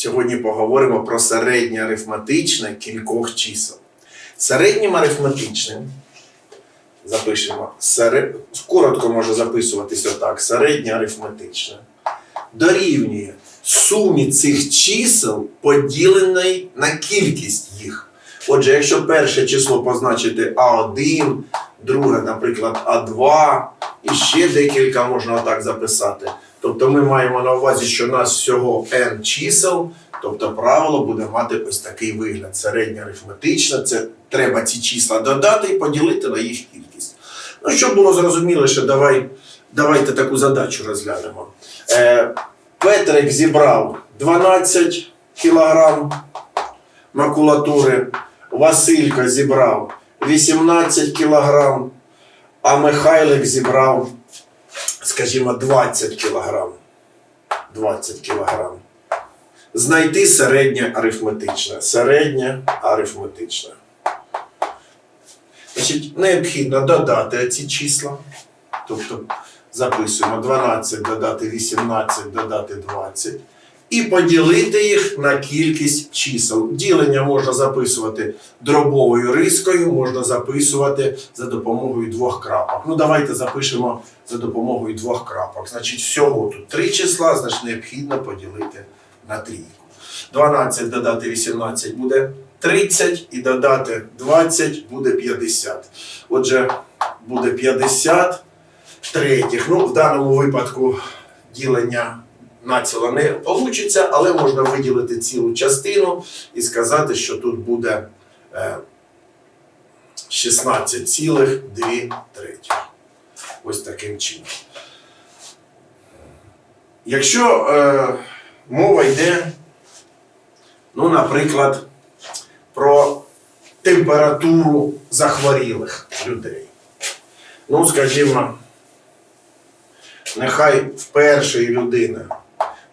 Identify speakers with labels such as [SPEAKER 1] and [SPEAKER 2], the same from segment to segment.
[SPEAKER 1] Сьогодні поговоримо про середнє арифметичне кількох чисел. Середнім арифметичним запишемо серед... коротко може записуватись отак. Середнє арифметичне дорівнює сумі цих чисел, поділеної на кількість їх. Отже, якщо перше число позначити А1, друге, наприклад, А2, і ще декілька можна отак записати. Тобто ми маємо на увазі, що у нас всього n чисел, тобто правило буде мати ось такий вигляд. Середнє арифметичне, це треба ці числа додати і поділити на їх кількість. Ну, щоб було зрозуміліше, давай, давайте таку задачу розглянемо. Е, Петрик зібрав 12 кілограм макулатури, Василько зібрав 18 кілограм, а Михайлик зібрав, скажімо, 20 кілограм. 20 кілограм. Знайти середнє арифметичне. Середнє арифметичне. Значить, необхідно додати ці числа. Тобто записуємо 12 додати 18 додати 20. І поділити їх на кількість чисел. Ділення можна записувати дробовою рискою, можна записувати за допомогою двох крапок. Ну, давайте запишемо за допомогою двох крапок. Значить, всього тут три числа, значить необхідно поділити на трійку. 12 додати 18 буде 30 і додати 20 буде 50. Отже, буде 50 третіх. Ну, в даному випадку ділення націло не вийде, але можна виділити цілу частину і сказати, що тут буде е, 16,2 третіх. Ось таким чином. Якщо е, мова йде, ну, наприклад, про температуру захворілих людей. Ну, скажімо, нехай в першої людини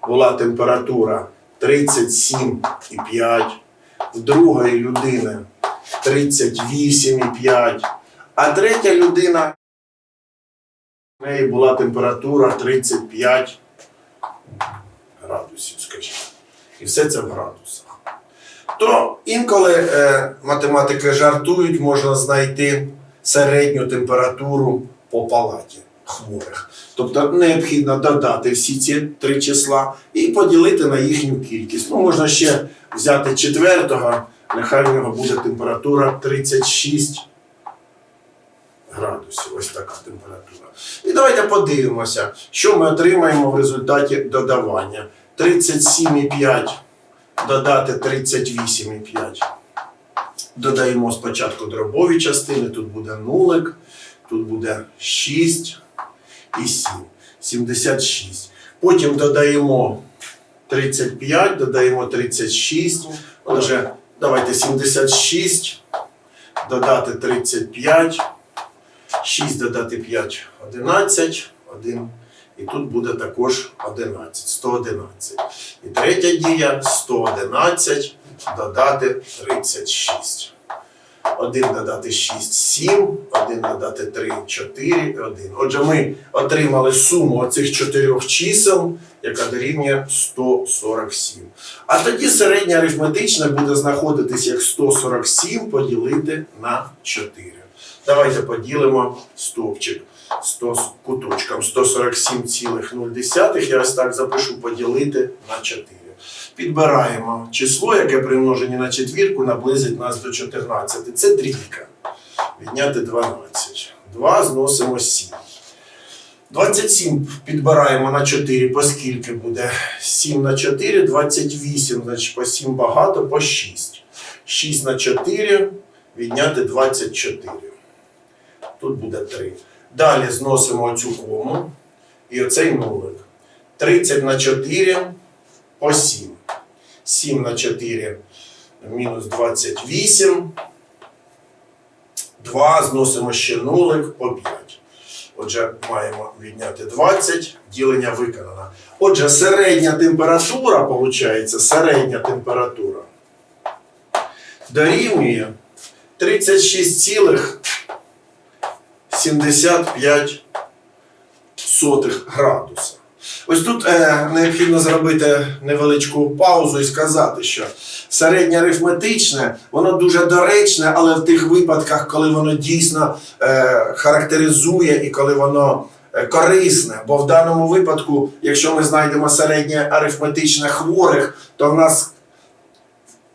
[SPEAKER 1] була температура 37,5, в другої людини 38,5, а третя людина в неї була температура 35 градусів, скажімо. І все це в градусах. То інколи е, математики жартують, можна знайти середню температуру по палаті хворих. Тобто необхідно додати всі ці три числа і поділити на їхню кількість. Ну, можна ще взяти четвертого, нехай в нього буде температура 36 градусів. Ось така температура. І давайте подивимося, що ми отримаємо в результаті додавання. 37,5 додати 38,5. Додаємо спочатку дробові частини, тут буде нулик, тут буде 6 і 7. 76. Потім додаємо 35, додаємо 36. Отже, давайте 76, додати 35, 6 додати 5, 11, 1. І тут буде також 11, 111. І третя дія 111 додати 36. 1 додати 6, 7, 1 додати 3, 4, 1. Отже, ми отримали суму оцих чотирьох чисел, яка дорівнює 147. А тоді середнє арифметичне буде знаходитись як 147 поділити на 4. Давайте поділимо стовпчик 100 з куточком 147,0. Я ось так запишу поділити на 4. Підбираємо число, яке при множенні на четвірку наблизить нас до 14. Це трійка. Відняти 12. 2 зносимо 7. 27 підбираємо на 4, поскільки буде 7 на 4, 28, значить по 7 багато, по 6. 6 на 4, відняти 24. Тут буде 3. Далі зносимо оцю кому і оцей нулик. 30 на 4 по 7. 7 на 4 мінус 28. 2 зносимо ще нулик по 5. Отже, маємо відняти 20, ділення виконано. Отже, середня температура, виходить, середня температура дорівнює 36,75 градуса. Ось тут е, необхідно зробити невеличку паузу і сказати, що середнє арифметичне, воно дуже доречне, але в тих випадках, коли воно дійсно е, характеризує і коли воно е, корисне. Бо в даному випадку, якщо ми знайдемо середнє арифметичне хворих, то в нас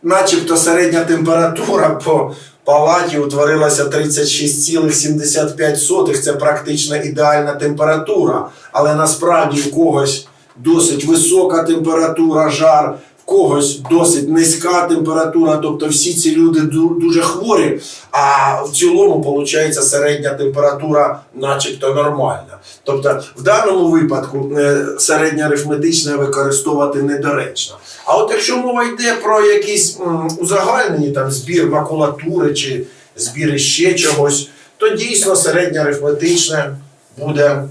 [SPEAKER 1] начебто середня температура по палаті утворилася 36,75. Це практично ідеальна температура. Але насправді в когось досить висока температура, жар, когось досить низька температура. Тобто всі ці люди дуже хворі, а в цілому виходить середня температура, начебто нормальна. Тобто в даному випадку е, середнє арифметичне використовувати недоречно. А от якщо мова йде про якісь узагальнені там збір макулатури чи збір ще чогось, то дійсно середнє арифметичне буде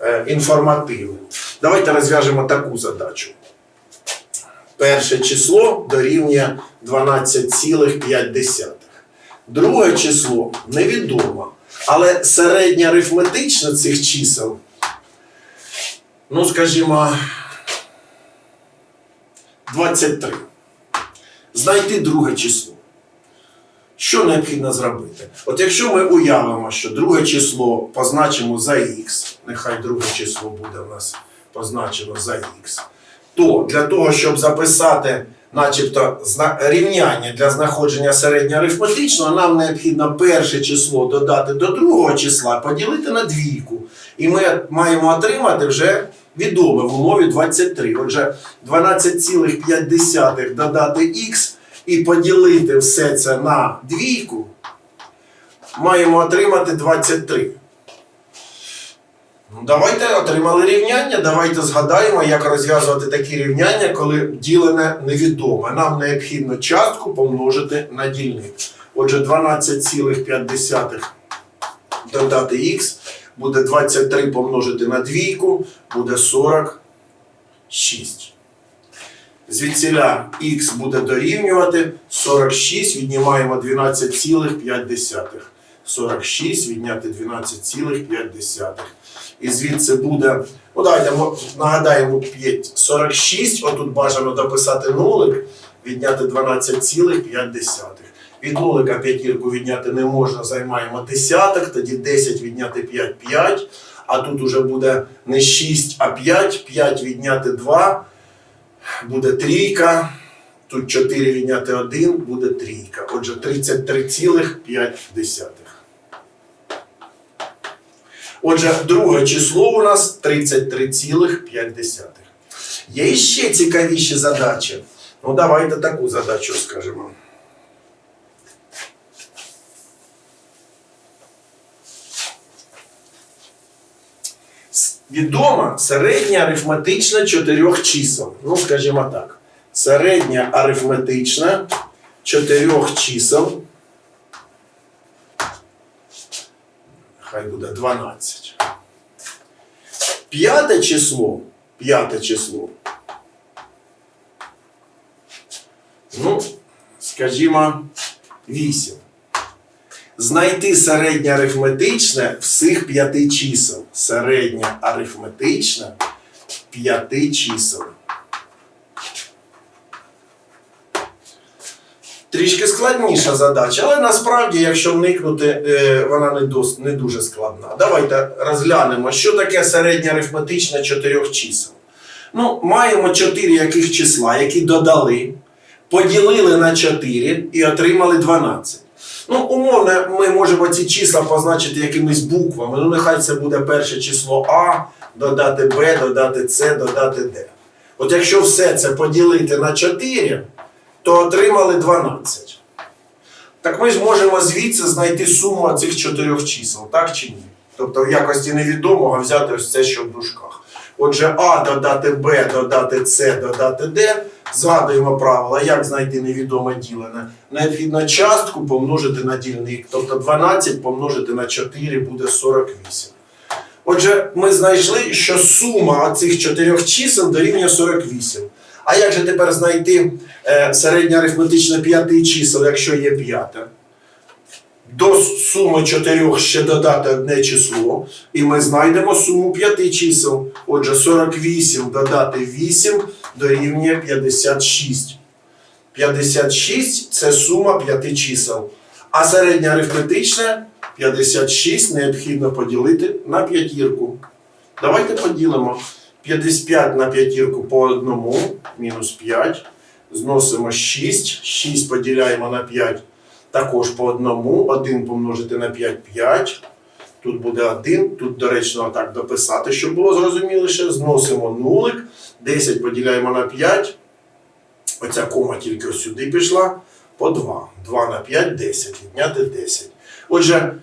[SPEAKER 1] е, інформативним. Давайте розв'яжемо таку задачу. Перше число дорівнює 12,5. Друге число невідомо. Але середнє арифметичне цих чисел, ну, скажімо, 23. Знайти друге число. Що необхідно зробити? От якщо ми уявимо, що друге число позначимо за х, нехай друге число буде у нас позначено за х, то для того, щоб записати начебто рівняння для знаходження середньоарифметичного, нам необхідно перше число додати до другого числа, поділити на двійку. І ми маємо отримати вже відоме в умові 23. Отже, 12,5 додати х і поділити все це на двійку, маємо отримати 23. Ну, давайте отримали рівняння, давайте згадаємо, як розв'язувати такі рівняння, коли ділене невідоме. Нам необхідно частку помножити на дільник. Отже, 12,5 додати х, буде 23 помножити на двійку, буде 46. Звідсіля х буде дорівнювати 46, віднімаємо 12,5. 46 відняти 12,5. І звідси буде, ну давайте нагадаємо 5, 46, отут бажано дописати нулик, відняти 12,5. Від нулика п'ятірку відняти не можна, займаємо десяток, тоді 10 відняти 5, 5. А тут уже буде не 6, а 5, 5 відняти 2, буде трійка. Тут 4 відняти 1 буде трійка. Отже, 33,5. Отже, друге число у нас 33,5. Є ще цікавіші задачі. Ну, давайте таку задачу скажемо. Відома середня арифметична чотирьох чисел. Ну, скажімо так. Середня арифметична чотирьох чисел. Хай буде 12. П'яте число. П'яте число. Ну, скажімо, 8. Знайти середнє арифметичне всіх п'яти чисел. Середнє арифметичне п'яти чисел. Трішки складніша задача, але насправді, якщо вникнути, е, вона не, дос, не дуже складна. Давайте розглянемо, що таке середнє арифметичне чотирьох чисел. Ну, маємо чотири яких числа, які додали, поділили на 4 і отримали 12. Ну, умовно, ми можемо ці числа позначити якимись буквами. Ну, нехай це буде перше число А, додати Б, додати С, додати Д. От якщо все це поділити на 4, то отримали 12. Так ми ж можемо звідси знайти суму цих чотирьох чисел, так чи ні? Тобто в якості невідомого взяти ось це, що в дужках. Отже, А додати Б, додати С, додати Д. Згадуємо правила, як знайти невідоме ділене. Необхідно частку помножити на дільник. Тобто 12 помножити на 4 буде 48. Отже, ми знайшли, що сума цих чотирьох чисел дорівнює 48. А як же тепер знайти е, середнє арифметичне п'яти чисел, якщо є п'яте? до суми чотирьох ще додати одне число, і ми знайдемо суму п'яти чисел. Отже, 48 додати 8 дорівнює 56. 56 це сума п'яти чисел. А середнє арифметичне 56 необхідно поділити на п'ятірку. Давайте поділимо 55 на п'ятірку по одному, мінус 5. Зносимо 6. 6 поділяємо на 5 також по одному. 1 помножити на 5 5. Тут буде 1. Тут доречно так дописати, щоб було зрозуміліше. Зносимо нулик. 10 поділяємо на 5. Оця кома тільки сюди пішла. По 2. 2 на 5 10. Відняти 10. Отже,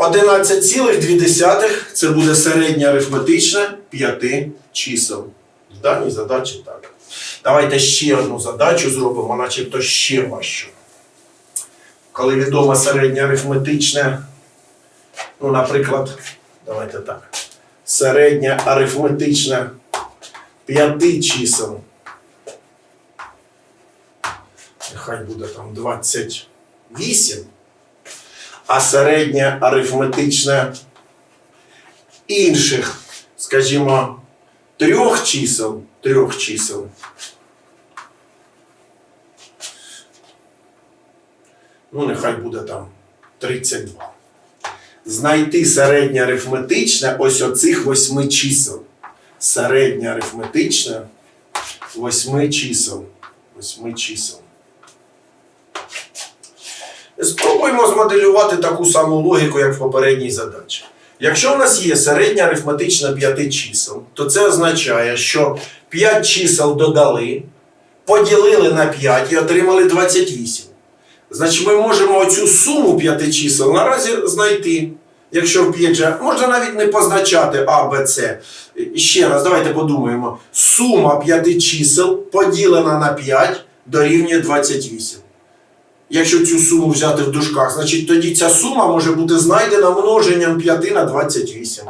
[SPEAKER 1] 11,2 це буде середнє арифметичне 5 чисел. В даній задачі так. Давайте ще одну задачу зробимо, начебто ще важчу. Коли відомо середнє арифметичне, ну, наприклад, давайте так. Середнє арифметичне 5 чисел. Нехай буде там 28 а середнє арифметичне інших, скажімо, трьох чисел, трьох чисел. Ну, нехай буде там 32. Знайти середнє арифметичне ось оцих восьми чисел. Середнє арифметичне восьми чисел. Восьми чисел. Спробуємо змоделювати таку саму логіку, як в попередній задачі. Якщо в нас є середня арифметична 5 чисел, то це означає, що 5 чисел додали, поділили на 5 і отримали 28. Значить, ми можемо оцю суму 5 чисел наразі знайти. Якщо в 5 же, можна навіть не позначати А, Б, С. Ще раз, давайте подумаємо. Сума 5 чисел поділена на 5 дорівнює 28 якщо цю суму взяти в дужках, значить тоді ця сума може бути знайдена множенням 5 на 28.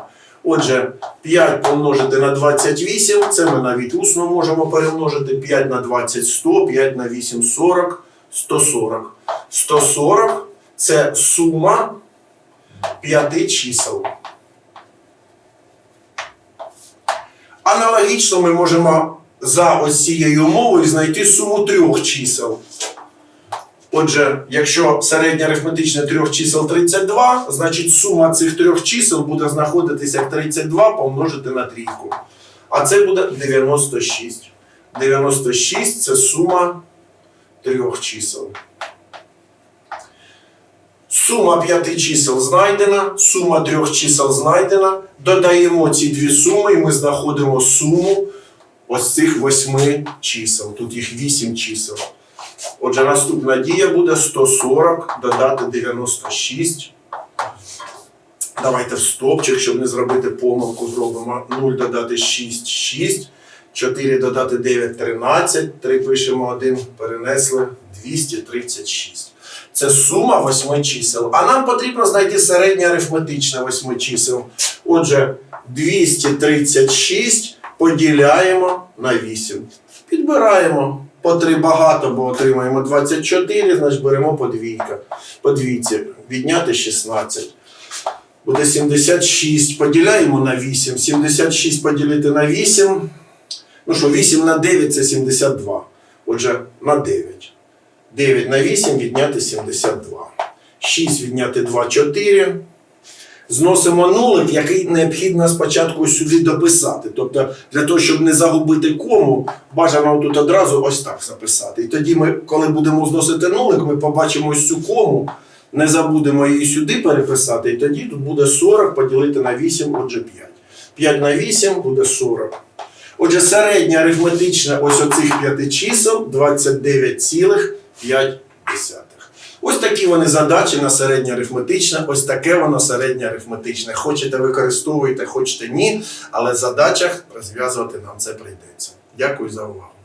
[SPEAKER 1] Отже, 5 помножити на 28, це ми навіть усно можемо перемножити 5 на 20 100, 5 на 8 40, 140. 140 це сума 5 чисел. Аналогічно ми можемо за ось цією умовою знайти суму трьох чисел. Отже, якщо середнє арифметичне трьох чисел 32, значить сума цих трьох чисел буде знаходитися як 32 помножити на трійку. А це буде 96. 96 це сума трьох чисел. Сума п'яти чисел знайдена, сума трьох чисел знайдена. Додаємо ці дві суми і ми знаходимо суму ось цих восьми чисел. Тут їх вісім чисел. Отже, наступна дія буде 140 додати 96. Давайте в стопчик, щоб не зробити помилку, зробимо 0 додати 6, 6. 4 додати 9, 13. 3 пишемо 1, перенесли 236. Це сума восьми чисел. А нам потрібно знайти середнє арифметичне восьми чисел. Отже, 236 поділяємо на 8. Підбираємо. По 3 багато, бо отримаємо 24, значить беремо по двійка. По двійці. Відняти 16. Буде 76. Поділяємо на 8. 76 поділити на 8. Ну що, 8 на 9 це 72. Отже, на 9. 9 на 8 відняти 72. 6 відняти 2 4. Зносимо нулик, який необхідно спочатку сюди дописати. Тобто, для того, щоб не загубити кому, бажано тут одразу ось так записати. І тоді ми, коли будемо зносити нулик, ми побачимо ось цю кому, не забудемо її сюди переписати, і тоді тут буде 40 поділити на 8, отже 5. 5 на 8 буде 40. Отже, середнє арифметичне ось оцих п'яти чисел 29,5. Ось такі вони задачі на середнє арифметичне, ось таке воно середнє арифметичне. Хочете використовуйте, хочете ні, але в задачах розв'язувати нам це прийдеться. Дякую за увагу.